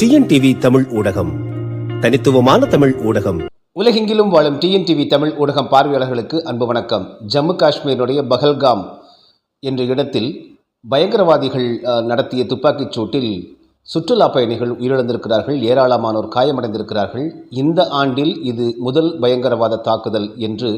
TNTV Tamil ஊடகம். தனித்துவமான தமிழ் ஊடகம். உலகெங்கிலும் வாழும் டிஎன்டிவி தமிழ் ஊடகம் பார்வையாளர்களுக்கு அன்பு வணக்கம். ஜம்மு காஷ்மீருடைய பகல்காம் என்ற இடத்தில் பயங்கரவாதிகள் நடத்திய துப்பாக்கிச் சூட்டில் சுற்றுலா பயணிகள் உயிரிழந்திருக்கிறார்கள் ஏராளமானோர் காயமடைந்திருக்கிறார்கள். இந்த ஆண்டில் இது முதல் பயங்கரவாத தாக்குதல் என்று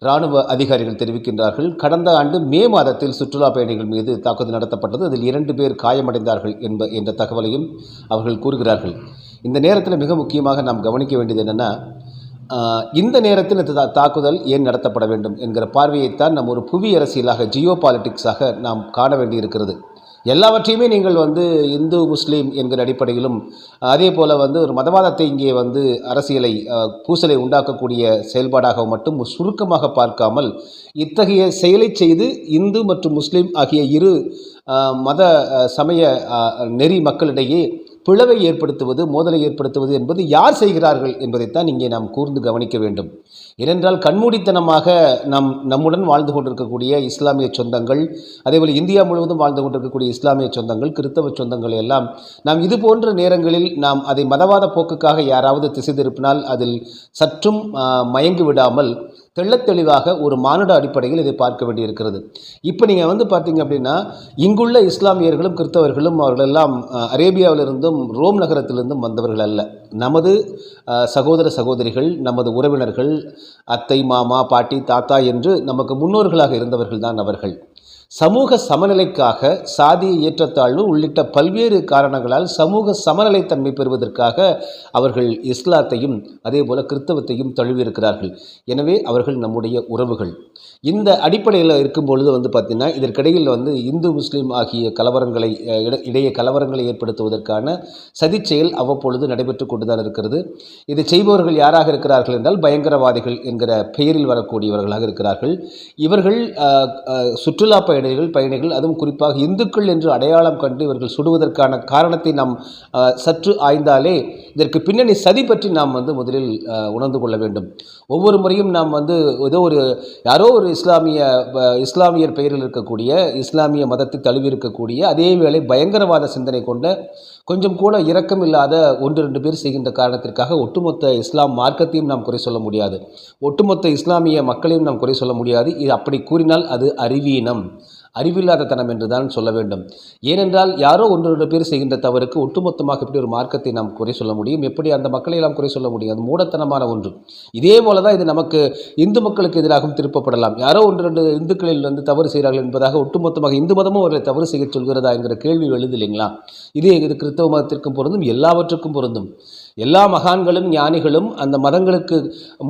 இராணுவ அதிகாரிகள் தெரிவிக்கின்றார்கள். கடந்த ஆண்டு மே மாதத்தில் சுற்றுலா பயணிகள் மீது தாக்குதல் நடத்தப்பட்டது. அதில் இரண்டு பேர் காயமடைந்தார்கள் என்ப என்ற தகவலையும் அவர்கள் கூறுகிறார்கள். இந்த நேரத்தில் மிக முக்கியமாக நாம் கவனிக்க வேண்டியது என்னென்னா இந்த நேரத்தில் இந்த தா- தாக்குதல் ஏன் நடத்தப்பட வேண்டும் என்கிற பார்வையைத்தான் நம் ஒரு புவி அரசியலாக ஜியோ பாலிட்டிக்ஸாக நாம் காண வேண்டியிருக்கிறது. எல்லாவற்றையுமே நீங்கள் வந்து இந்து முஸ்லீம் என்கிற அடிப்படையிலும் அதே போல் வந்து ஒரு மதவாதத்தை இங்கே வந்து அரசியலை பூசலை உண்டாக்கக்கூடிய செயல்பாடாக மட்டும் சுருக்கமாக பார்க்காமல் இத்தகைய செயலை செய்து இந்து மற்றும் முஸ்லீம் ஆகிய இரு மத சமய நெறி மக்களிடையே பிளவை ஏற்படுத்துவது மோதலை ஏற்படுத்துவது என்பது யார் செய்கிறார்கள் என்பதைத்தான் இங்கே நாம் கூர்ந்து கவனிக்க வேண்டும். ஏனென்றால் கண்மூடித்தனமாக நம் நம்முடன் வாழ்ந்து கொண்டிருக்கக்கூடிய இஸ்லாமிய சொந்தங்கள் அதேபோல் இந்தியா முழுவதும் வாழ்ந்து கொண்டிருக்கக்கூடிய இஸ்லாமிய சொந்தங்கள் கிறித்தவ சொந்தங்கள் எல்லாம் நாம் இது போன்ற நேரங்களில் நாம் அதை மதவாத போக்குக்காக யாராவது திசை திருப்பினால் அதில் சற்றும் மயங்கி விடாமல் தெள்ளத் தெளிவாக ஒரு மானுட அடிப்படையில் இதை பார்க்க வேண்டியிருக்கிறது. இப்போ நீங்கள் வந்து பார்த்தீங்க அப்படின்னா இங்குள்ள இஸ்லாமியர்களும் கிறிஸ்தவர்களும் அவர்களெல்லாம் எல்லாம் அரேபியாவிலிருந்தும் ரோம் நகரத்திலிருந்தும் வந்தவர்கள் அல்ல. நமது சகோதர சகோதரிகள் நமது உறவினர்கள் அத்தை மாமா பாட்டி தாத்தா என்று நமக்கு முன்னோர்களாக இருந்தவர்கள் தான் அவர்கள். சமூக சமநிலைக்காக சாதிய ஏற்றத்தாழ்வு உள்ளிட்ட பல்வேறு காரணங்களால் சமூக சமநிலைத்தன்மை பெறுவதற்காக அவர்கள் இஸ்லாத்தையும் அதே போல கிறிஸ்தவத்தையும் தழுவியிருக்கிறார்கள். எனவே அவர்கள் நம்முடைய உறவுகள். இந்த அடிப்படையில் இருக்கும் பொழுது வந்து பார்த்திங்கன்னா இதற்கிடையில் வந்து இந்து முஸ்லீம் ஆகிய கலவரங்களை இட- இடையே கலவரங்களை ஏற்படுத்துவதற்கான சதிச் செயல் அவ்வப்பொழுது நடைபெற்று கொண்டுதான் இருக்கிறது. இதை செய்பவர்கள் யாராக இருக்கிறார்கள் என்றால் பயங்கரவாதிகள் என்கிற பெயரில் வரக்கூடியவர்களாக இருக்கிறார்கள். இவர்கள் சுற்றுலா அஹ், சுற்றுலா பயணிகள் பயணிகள் அதுவும் குறிப்பாக இந்துக்கள் என்று அடையாளம் கண்டு இவர்கள் சுடுவதற்கான காரணத்தை நாம் சற்று ஆய்ந்தாலே இதற்கு பின்னணி சதி பற்றி நாம் வந்து முதலில் உணர்ந்து கொள்ள வேண்டும். ஒவ்வொரு முறையும் நாம் வந்து ஏதோ ஒரு யாரோ ஒரு இஸ்லாமிய இஸ்லாமியர் பெயரில் இருக்கக்கூடிய இஸ்லாமிய மதத்தை தழுவி இருக்கக்கூடிய அதே வேளை பயங்கரவாத சிந்தனை கொண்ட கொஞ்சம் கூட இரக்கம் இல்லாத ஒன்று ரெண்டு பேர் செய்கின்ற காரணத்திற்காக ஒட்டுமொத்த இஸ்லாம் மார்க்கத்தையும் நாம் குறை சொல்ல முடியாது. ஒட்டுமொத்த இஸ்லாமிய மக்களையும் நாம் குறை சொல்ல முடியாது. இது அப்படி கூறினால் அது அறிவீனம். அறிவில்லாத தனம் என்றுதான் சொல்ல வேண்டும். ஏனென்றால் யாரோ ஒன்று பேர் செய்கின்ற தவறுக்கு ஒட்டுமொத்தமாக இப்படி ஒரு மார்க்கத்தை நாம் குறை சொல்ல முடியும். எப்படி அந்த மக்களை எல்லாம் குறை சொல்ல முடியும்? அது மூடத்தனமான ஒன்று. இதே போல தான் இது நமக்கு இந்து மக்களுக்கு எதிராகவும் திருப்பப்படலாம். யாரோ ஒன்று ரெண்டு இந்துக்களில் வந்து தவறு செய்கிறார்கள் என்பதாக ஒட்டுமொத்தமாக இந்து மதமும் அவர்களை தவறு செய்ய சொல்கிறதா என்கிற கேள்வி எழுது இல்லைங்களா? இதே இது கிறிஸ்தவ மதத்திற்கும் பொருந்தும் எல்லாவற்றுக்கும் பொருந்தும். எல்லா மகான்களும் ஞானிகளும் அந்த மதங்களுக்கு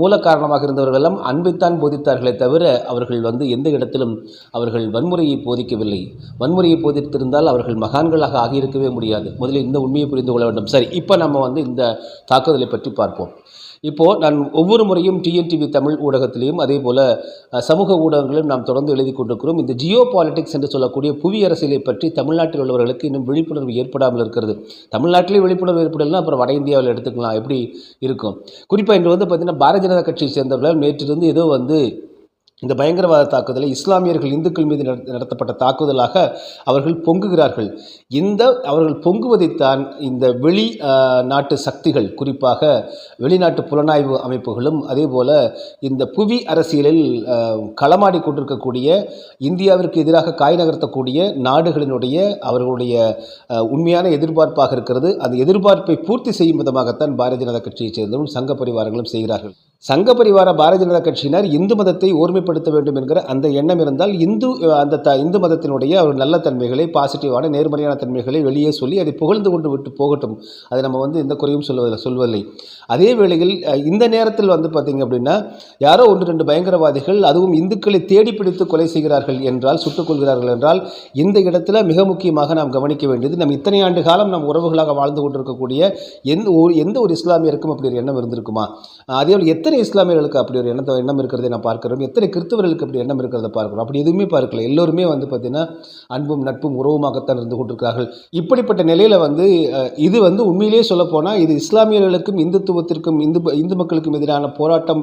மூல காரணமாக இருந்தவர்களெல்லாம் அன்பைத்தான் போதித்தார்களே தவிர அவர்கள் வந்து எந்த இடத்திலும் அவர்கள் வன்முறையை போதிக்கவில்லை. வன்முறையை போதித்திருந்தால் அவர்கள் மகான்களாக ஆகியிருக்கவே முடியாது. முதலில் இந்த உண்மையை புரிந்து கொள்ள வேண்டும். சரி இப்போ நம்ம வந்து இந்த தாக்குதலை பற்றி பார்ப்போம். இப்போது நான் ஒவ்வொரு முறையும் டிஎன்டிவி தமிழ் ஊடகத்திலையும் அதே போல் சமூக ஊடகங்களிலும் நாம் தொடர்ந்து எழுதி கொண்டிருக்கிறோம். இந்த ஜியோ பாலிடிக்ஸ் என்று சொல்லக்கூடிய புவி அரசியலை பற்றி தமிழ்நாட்டில் உள்ளவர்களுக்கு இன்னும் விழிப்புணர்வு ஏற்படாமல் இருக்கிறது. தமிழ்நாட்டிலே விழிப்புணர்வு ஏற்படலாம் அப்புறம் வட இந்தியாவில் எடுத்துக்கலாம். எப்படி இருக்கும்? குறிப்பாக இன்று வந்து பார்த்திங்கன்னா பாரதிய ஜனதா கட்சியை சேர்ந்தவர்கள் நேற்றிலிருந்து ஏதோ வந்து இந்த பயங்கரவாத தாக்குதலை இஸ்லாமியர்கள் இந்துக்கள் மீது நடத்தப்பட்ட தாக்குதலாக அவர்கள் பொங்குகிறார்கள். இந்த அவர்கள் பொங்குவதைத்தான் இந்த வெளி நாட்டு சக்திகள் குறிப்பாக வெளிநாட்டு புலனாய்வு அமைப்புகளும் அதேபோல இந்த புவி அரசியலில் களமாடி கொண்டிருக்கக்கூடிய இந்தியாவிற்கு எதிராக காய் நகர்த்தக்கூடிய நாடுகளினுடைய அவர்களுடைய உண்மையான எதிர்பார்ப்பாக இருக்கிறது. அந்த எதிர்பார்ப்பை பூர்த்தி செய்யும் விதமாகத்தான் பாரதிய ஜனதா கட்சியைச் சேர்ந்தவரும் சங்க பரிவாரங்களும் செய்கிறார்கள். சங்க பரிவார பாரதிய ஜனதா கட்சியினர் இந்து மதத்தை ஓர்மைப்படுத்த வேண்டும் என்கிற அந்த எண்ணம் இருந்தால் இந்து அந்த த இந்து மதத்தினுடைய ஒரு நல்ல தன்மைகளை பாசிட்டிவான நேர்மறையான தன்மைகளை வெளியே சொல்லி அதை புகழ்ந்து கொண்டு விட்டு போகட்டும். அதை நம்ம வந்து எந்த குறையும் சொல்வதில்லை சொல்வதில்லை. அதே வேளையில் இந்த நேரத்தில் வந்து பார்த்திங்க அப்படின்னா யாரோ ஒன்று ரெண்டு பயங்கரவாதிகள் அதுவும் இந்துக்களை தேடி பிடித்து கொலை செய்கிறார்கள் என்றால் சுட்டுக் கொள்கிறார்கள் என்றால் இந்த இடத்துல மிக முக்கியமாக நாம் கவனிக்க வேண்டியது நம் இத்தனை ஆண்டு காலம் நம் உறவுகளாக வாழ்ந்து கொண்டிருக்கக்கூடிய எந்த ஒரு எந்த ஒரு இஸ்லாமியருக்கும் அப்படி ஒரு எண்ணம் இருந்திருக்குமா? அதே எத்தனை எத்தனை இஸ்லாமியர்களுக்கு அப்படி ஒரு எண்ணத்தை எண்ணம் இருக்கிறதை நான் பார்க்கிறோம் எத்தனை கிறிஸ்தவர்களுக்கு அப்படி எண்ணம் இருக்கிறத பார்க்கிறோம் அப்படி எதுவுமே பார்க்கல. எல்லோருமே வந்து பார்த்திங்கன்னா அன்பும் நட்பும் உறவுமாகத்தான் இருந்து கொண்டிருக்கிறார்கள். இப்படிப்பட்ட நிலையில் வந்து இது வந்து உண்மையிலேயே சொல்லப்போனால் இது இஸ்லாமியர்களுக்கும் இந்துத்துவத்திற்கும் இந்து இந்து மக்களுக்கும் எதிரான போராட்டம்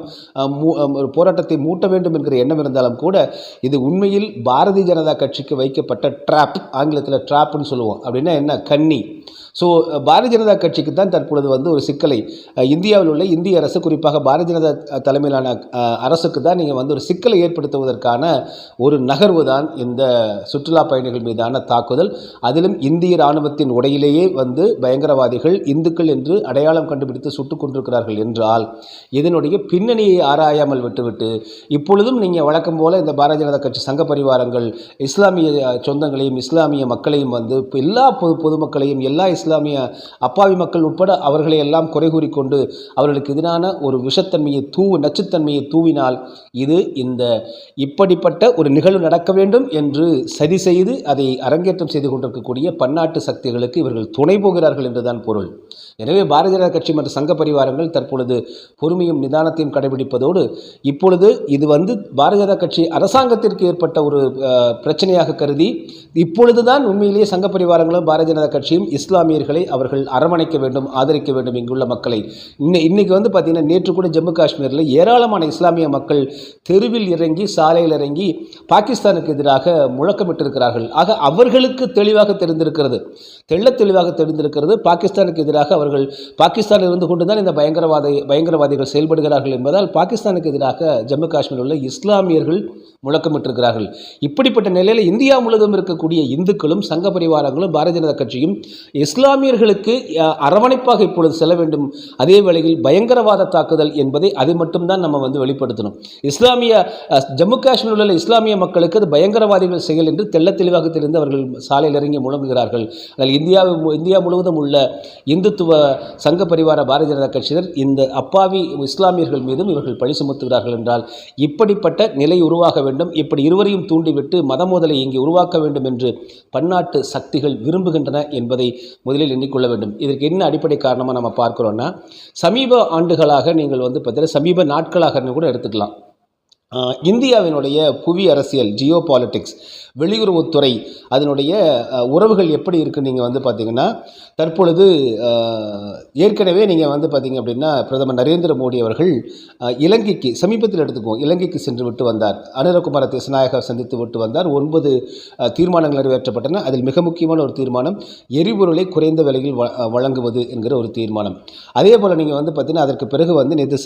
மூ- போராட்டத்தை மூட்ட வேண்டும் என்கிற எண்ணம் இருந்தாலும் கூட இது உண்மையில் பாரதிய ஜனதா கட்சிக்கு வைக்கப்பட்ட ட்ராப் ஆங்கிலத்தில் ட்ராப்னு சொல்லுவோம். அப்படின்னா என்ன? கன்னி ஸோ பாரதிய ஜனதா கட்சிக்கு தான் தற்பொழுது வந்து ஒரு சிக்கலை. இந்தியாவில் உள்ள இந்திய அரசு குறிப்பாக பாரதிய ஜனதா தலைமையிலான அரசுக்கு தான் நீங்கள் வந்து ஒரு சிக்கலை ஏற்படுத்துவதற்கான ஒரு நகர்வு தான் இந்த சுற்றுலா பயணிகள் மீதான தாக்குதல். அதிலும் இந்திய இராணுவத்தின் உடையிலேயே வந்து பயங்கரவாதிகள் இந்துக்கள் என்று அடையாளம் கண்டுபிடித்து சுட்டுக் கொண்டிருக்கிறார்கள் என்றால் இதனுடைய பின்னணியை ஆராயாமல் விட்டுவிட்டு இப்பொழுதும் நீங்கள் வழக்கம் போல இந்த பாரதிய ஜனதா கட்சி சங்க பரிவாரங்கள் இஸ்லாமிய சொந்தங்களையும் இஸ்லாமிய மக்களையும் வந்து எல்லா பொது பொதுமக்களையும் எல்லா இஸ்லாமிய அப்பாவி மக்கள் உட்பட அவர்களை எல்லாம் குறை கூறிக்கொண்டு அவர்களுக்கு எதிரான ஒரு விஷத்தன்மையை தூவு நச்சுத்தன்மையை தூவினால் இது இந்த இப்படிப்பட்ட ஒரு நிகழ்வு நடக்க வேண்டும் என்று சரி செய்து அதை அரங்கேற்றம் செய்து கொண்டிருக்கக்கூடிய பன்னாட்டு சக்திகளுக்கு இவர்கள் துணை போகிறார்கள் என்றுதான் பொருள். எனவே பாரதிய ஜனதா கட்சி மற்றும் சங்க பரிவாரங்கள் தற்பொழுது பொறுமையும் நிதானத்தையும் கடைபிடிப்பதோடு இப்பொழுது இது வந்து பாரதிய ஜனதா கட்சி அரசாங்கத்திற்கு ஏற்பட்ட ஒரு பிரச்சனையாக கருதி இப்பொழுதுதான் உண்மையிலேயே சங்க பரிவாரங்களும் பாரதிய ஜனதா கட்சியும் இஸ்லாமியர்களை அவர்கள் அரவணைக்க வேண்டும் ஆதரிக்க வேண்டும் இங்குள்ள மக்களை. இன்னை இன்னைக்கு வந்து பார்த்தீங்கன்னா நேற்று கூட ஜம்மு காஷ்மீரில் ஏராளமான இஸ்லாமிய மக்கள் தெருவில் இறங்கி சாலையில் இறங்கி பாகிஸ்தானுக்கு எதிராக முழக்கமிட்டிருக்கிறார்கள். ஆக அவர்களுக்கு தெளிவாக தெரிந்திருக்கிறது. தெள்ள தெளிவாக தெரிந்திருக்கிறது. பாகிஸ்தானுக்கு எதிராக அவர்கள் பாகிஸ்தானில் இருந்து கொண்டு தான் இந்த பயங்கரவாத பயங்கரவாதிகள் செயல்படுகிறார்கள் என்பதால் பாகிஸ்தானுக்கு எதிராக ஜம்மு காஷ்மீர் உள்ள இஸ்லாமியர்கள் முழக்கமிட்டிருக்கிறார்கள். இப்படிப்பட்ட நிலையில் இந்தியா முழுவதும் இருக்கக்கூடிய இந்துக்களும் சங்க பரிவாரங்களும் பாரதிய ஜனதா கட்சியும் இஸ்லாமியர்களுக்கு அரவணைப்பாக இப்பொழுது செல்ல வேண்டும். அதே வேளையில் பயங்கரவாத தாக்குதல் என்பதை அதை மட்டும்தான் நம்ம வந்து வெளிப்படுத்தணும். இஸ்லாமிய ஜம்மு காஷ்மீரில் உள்ள இஸ்லாமிய மக்களுக்கு அது பயங்கரவாதிகள் செயல் என்று தெள்ள தெளிவாக தெரிந்து அவர்கள் சாலையில் இறங்கி முழங்குகிறார்கள். அதில் இந்தியா இந்தியா முழுவதும் உள்ள இந்துத்துவ சங்க பரிவார பாரதிய ஜனதா கட்சியினர் இந்த அப்பாவி இஸ்லாமியர்கள் மீதும் இவர்கள் பழி சுமத்துகிறார்கள் என்றால் இப்படிப்பட்ட நிலை உருவாக வேண்டும். இப்படி இருவரையும் தூண்டிவிட்டு மத மோதலை இங்கே உருவாக்க வேண்டும் என்று பன்னாட்டு சக்திகள் விரும்புகின்றன என்பதை முதலில் எண்ணிக்கொள்ள வேண்டும். இதற்கு என்ன அடிப்படை காரணமாக நம்ம பார்க்கிறோம்னா சமீப ஆண்டுகளாக நீங்கள் வந்து பார்த்தீங்கன்னா சமீப நாட்களாக கூட எடுத்துக்கலாம். இந்தியாவினுடைய புவி அரசியல் ஜியோ பாலிட்டிக்ஸ் வெளியுறவுத்துறை அதனுடைய உறவுகள் எப்படி இருக்குன்னு நீங்கள் வந்து பார்த்தீங்கன்னா தற்பொழுது ஏற்கனவே நீங்கள் வந்து பார்த்தீங்க அப்படின்னா பிரதமர் நரேந்திர மோடி அவர்கள் இலங்கைக்கு சமீபத்தில் எடுத்துக்குவோம் இலங்கைக்கு சென்று விட்டு வந்தார். அனுரகுமார திசநாயகா சந்தித்து விட்டு வந்தார். ஒன்பது தீர்மானங்கள் நிறைவேற்றப்பட்டன. அதில் மிக முக்கியமான ஒரு தீர்மானம் எரிபொருளை குறைந்த விலையில் வ- வழங்குவது என்கிற ஒரு தீர்மானம். அதே போல் நீங்கள் வந்து பார்த்தீங்கன்னா அதற்கு பிறகு வந்து நேற்று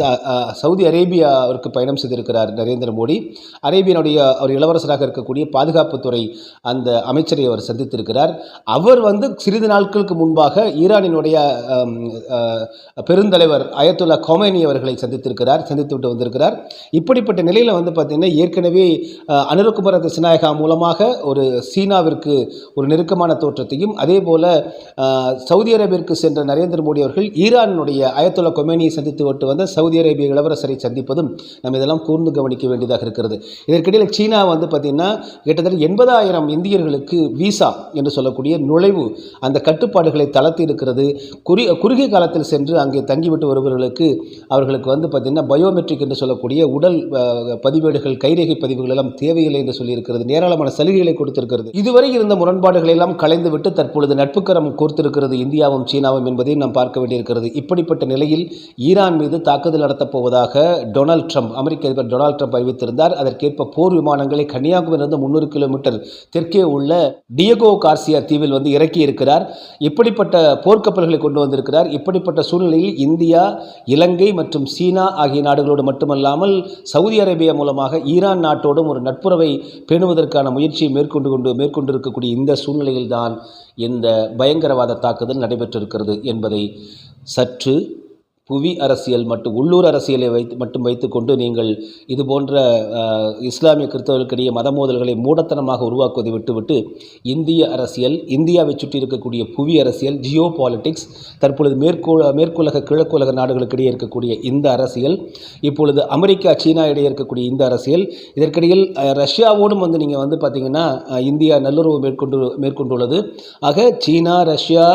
சவுதி அரேபியாவிற்கு பயணம் செய்திருக்கிறார் நரேந்திர மோடி அரேபியனுடைய ஒரு இளவரசராக இருக்கக்கூடிய பாதுகாப்புத்துறை அந்த அமைச்சரை அவர் சந்தித்திருக்கிறார். அவர் வந்து சிறிது நாட்களுக்கு முன்பாக ஈரானினுடைய பெருந்தலைவர் அயத்துல்லா கொமேனி அவர்களை சந்தித்திருக்கிறார் சந்தித்து விட்டு வந்திருக்கிறார். இப்படிப்பட்ட நிலையில் வந்து பார்த்தீங்கன்னா ஏற்கனவே அஹ், அனுரகுமார திசநாயகா மூலமாக ஒரு சீனாவிற்கு ஒரு நெருக்கமான தோற்றத்தையும் அதே போல சவுதி அரேபியாவிற்கு சென்ற நரேந்திர மோடி அவர்கள் ஈரானுடைய அயத்துல்லா கொமேனியை சந்தித்து விட்டு வந்த சவுதி அரேபிய இளவரசரை சந்திப்பதும் நம்ம இதெல்லாம் கூர்ந்து கவனிக்க வேண்டியதாக இருக்கிறது. இதற்கிடையில் சீனா வந்து பார்த்திங்கன்னா கிட்டத்தட்ட எண்பதாயிரம் இந்தியர்களுக்கு விசா என்று சொல்லக்கூடிய நுழைவு அந்த கட்டுப்பாடுகளை தளர்த்தி இருக்கிறது. குறி குறுகிய காலத்தில் சென்று அங்கே தங்கிவிட்டு வருபவர்களுக்கு அவர்களுக்கு வந்து பார்த்திங்கன்னா பயோமெட்ரிக் என்று சொல்லக்கூடிய உடல் பதிவேடுகள் கைரேகை பதிவுகள் எல்லாம் தேவையில்லை என்று சொல்லியிருக்கிறது. ஏராளமான சலுகைகளை கொடுத்திருக்கிறது. இதுவரை இருந்த முரண்பாடுகளை எல்லாம் கலைந்துவிட்டு தற்பொழுது நட்புக்கரம் கோர்த்திருக்கிறது இந்தியாவும் சீனாவும் என்பதையும் நாம் பார்க்க வேண்டியிருக்கிறது. இப்படிப்பட்ட நிலையில் ஈரான் மீது தாக்குதல் நடத்தப் போவதாக டொனால்ட் ட்ரம்ப் அமெரிக்க அதிபர் டொனால்ட் ட்ரம்ப் அறிவித்திருந்தார் அதற்கேற்ப போர் விமானங்களை கன்னியாகுமரியிலிருந்து முந்நூறு கிலோமீட்டர் தெற்கே உள்ள டியகோ கார்சியா தீவில் வந்து இறக்கி இருக்கிறார் இப்படிப்பட்ட போர்க்கப்பல்களை கொண்டு வந்திருக்கிறார். இப்படிப்பட்ட சூழ்நிலையில் இந்தியா இலங்கை மற்றும் சீனா ஆகிய நாடுகளோடு மட்டுமல்லாமல் சவுதி அரேபியா மூலமாக ஈரான் நாட்டோடும் ஒரு நட்புறவை பேணுவதற்கான முயற்சியை மேற்கொண்டு கொண்டு மேற்கொண்டிருக்கக்கூடிய இந்த சூழ்நிலையில்தான் இந்த பயங்கரவாத தாக்குதல் நடைபெற்றிருக்கிறது என்பதை சற்று புவி அரசியல் மற்றும் உள்ளூர் அரசியலை வைத்து மட்டும் வைத்துக்கொண்டு நீங்கள் இது போன்ற இஸ்லாமிய கிறிஸ்தவர்களுக்கிடையே மத மோதல்களை மூடத்தனமாக உருவாக்குவதை விட்டுவிட்டு இந்திய அரசியல் இந்தியாவை சுற்றி இருக்கக்கூடிய புவி அரசியல் ஜியோ பாலிட்டிக்ஸ் தற்பொழுது மேற்கோ மேற்குலக கிழக்குலக நாடுகளுக்கிடையே இருக்கக்கூடிய இந்த அரசியல் இப்பொழுது அமெரிக்கா சீனா இடையே இருக்கக்கூடிய இந்த அரசியல் இதற்கிடையில் ரஷ்யாவோடும் வந்து நீங்கள் வந்து பார்த்தீங்கன்னா இந்தியா நல்லுறவு மேற்கொண்டு மேற்கொண்டுள்ளது. ஆக சீனா ரஷ்யா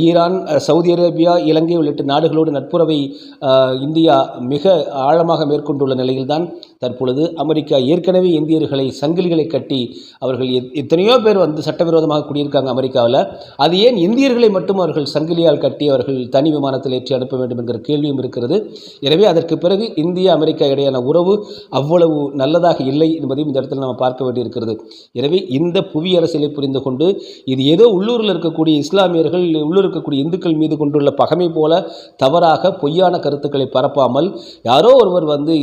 ஈரான் சவுதி அரேபியா இலங்கை உள்ளிட்ட நாடுகளோடு நட்புறவை உறவை இந்தியா மிக ஆழமாக மேற்கொண்டுள்ள நிலையில்தான் தற்பொழுது அமெரிக்கா ஏற்கனவே இந்தியர்களை சங்கிலிகளை கட்டி அவர்கள் எத்- எத்தனையோ பேர் வந்து சட்டவிரோதமாக குடியிருக்காங்க அமெரிக்காவில். அது ஏன் இந்தியர்களை மட்டும் அவர்கள் சங்கிலியால் கட்டி அவர்கள் தனி விமானத்தில் ஏற்றி அனுப்ப வேண்டும் என்கிற கேள்வியும் இருக்கிறது. எனவே அதற்கு பிறகு இந்திய அமெரிக்கா இடையான உறவு அவ்வளவு நல்லதாக இல்லை என்பதையும் இந்த இடத்தில் நம்ம பார்க்க வேண்டியிருக்கிறது. எனவே இந்த புவி அரசியலை புரிந்து கொண்டு இது ஏதோ உள்ளூரில் இருக்கக்கூடிய இஸ்லாமியர்கள் உள்ளூர் இருக்கக்கூடிய இந்துக்கள் மீது கொண்டுள்ள பகைமை போல தவறாக பொய்யான கருத்துக்களை பரப்பாமல் யாரோ ஒருவர் வந்து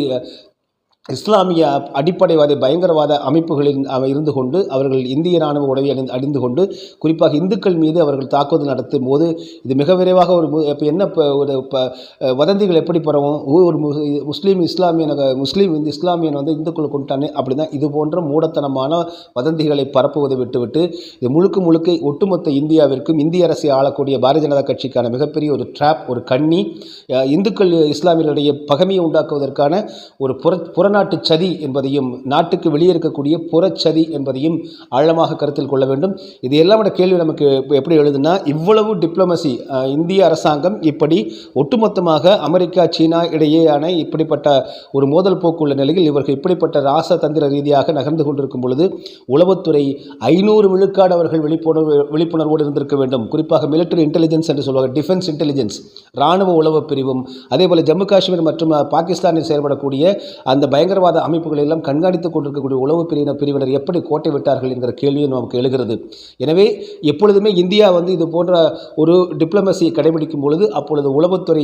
இஸ்லாமிய அடிப்படைவாத பயங்கரவாத அமைப்புகளில் இருந்து கொண்டு அவர்கள் இந்திய ராணுவ உடவை அணிந்து அணிந்து கொண்டு குறிப்பாக இந்துக்கள் மீது அவர்கள் தாக்குதல் நடத்தும் போது இது மிக விரைவாக ஒரு இப்போ என்ன இப்போ ஒரு வதந்திகள் எப்படி பரவும்? ஒரு முஸ்லீம் இஸ்லாமியன முஸ்லீம் இந்த இஸ்லாமியன் வந்து இந்துக்கள் கொண்டானே அப்படி தான் இது போன்ற மூடத்தனமான வதந்திகளை பரப்புவதை விட்டுவிட்டு இது முழுக்க முழுக்க ஒட்டுமொத்த இந்தியாவிற்கும் இந்திய அரசை ஆளக்கூடிய பாரதிய ஜனதா கட்சிக்கான மிகப்பெரிய ஒரு ட்ராப் ஒரு கண்ணி. இந்துக்கள் இஸ்லாமியர்களிடையே பகைமையை உண்டாக்குவதற்கான ஒரு புற புறநாட்டு சதி என்பதையும் நாட்டுக்கு வெளியே இருக்கக்கூடிய புறச்சதி என்பதையும் ஆழமாக கருத்தில் கொள்ள வேண்டும். இது எல்லாம் கேள்வி நமக்கு எப்படி எழுதுனா இவ்வளவு டிப்ளமசி இந்திய அரசாங்கம் இப்படி ஒட்டுமொத்தமாக அமெரிக்கா சீனா இடையேயான இப்படிப்பட்ட ஒரு மோதல் போக்குள்ள நிலையில் இவர்கள் இப்படிப்பட்ட ராசதந்திர ரீதியாக நகர்ந்து கொண்டிருக்கும் பொழுது உளவுத்துறை ஐநூறு விழுக்காடு அவர்கள் விழிப்புணர்வு விழிப்புணர்வோடு இருந்திருக்க வேண்டும். குறிப்பாக மிலிட்டரி இன்டெலிஜென்ஸ் என்று சொல்வாங்க டிஃபென்ஸ் இன்டெலிஜென்ஸ் ராணுவ உளவு பிரிவும் அதே போல் ஜம்மு காஷ்மீர் மற்றும் பாகிஸ்தானில் செயல்படக்கூடிய அந்த பயங்கரவாத அமைப்புகளை எல்லாம் கண்காணித்துக் கொண்டிருக்கக்கூடிய உளவு பிரிவினர் பிரிவினர் எப்படி கோட்டை விட்டார்கள் என்கிற கேள்வியும் நமக்கு எழுகிறது. எனவே எப்பொழுதுமே இந்தியா வந்து இது போன்ற ஒரு டிப்ளமசியை கடைபிடிக்கும் பொழுது அப்பொழுது உளவுத்துறை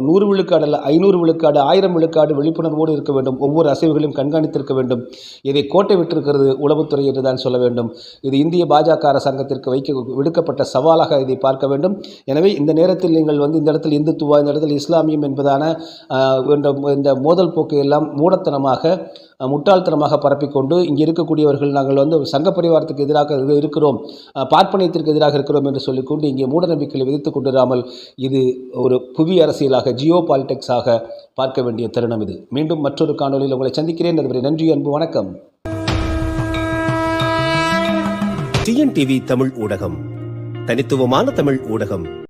நூறு விழுக்காடு அல்ல ஐநூறு விழுக்காடு ஆயிரம் விழுக்காடு விழிப்புணர்வோடு இருக்க வேண்டும். ஒவ்வொரு அசைவுகளையும் கண்காணித்திருக்க வேண்டும். இதை கோட்டை விட்டிருக்கிறது உளவுத்துறை என்று தான் சொல்ல வேண்டும். இது இந்திய பாஜக அரசாங்கத்திற்கு வைக்க விடுக்கப்பட்ட சவாலாக இதை பார்க்க வேண்டும். எனவே இந்த நேரத்தில் நீங்கள் வந்து இந்த இடத்தில் இந்துத்துவா இந்த இடத்தில் இஸ்லாமியம் என்பதான இந்த- மோதல் போக்கு எல்லாம் மூட அஹ், முட்டாள்தனமாக பரப்பிக்கொண்டு இங்கே இருக்கக்கூடியவர்கள் நாங்கள் வந்து சங்க பரிவாரத்துக்கு எதிராக இருக்கிறோம் பார்ப்பனியத்திற்கு எதிராக இருக்கிறோம் என்று சொல்லிக்கொண்டு இங்கே மூட நம்பிக்கைகளை விதித்துக் கொண்டிராமல் இது ஒரு புவி அரசியலாக ஜியோ பாலிடிக்ஸாக பார்க்க வேண்டிய தருணம் இது. மீண்டும் மற்றொரு காணொலியில் உங்களை சந்திக்கிறேன். அதுவரை நன்றி அன்பு வணக்கம். டிஎன்டிவி தமிழ் ஊடகம். தனித்துவமான தமிழ் ஊடகம்.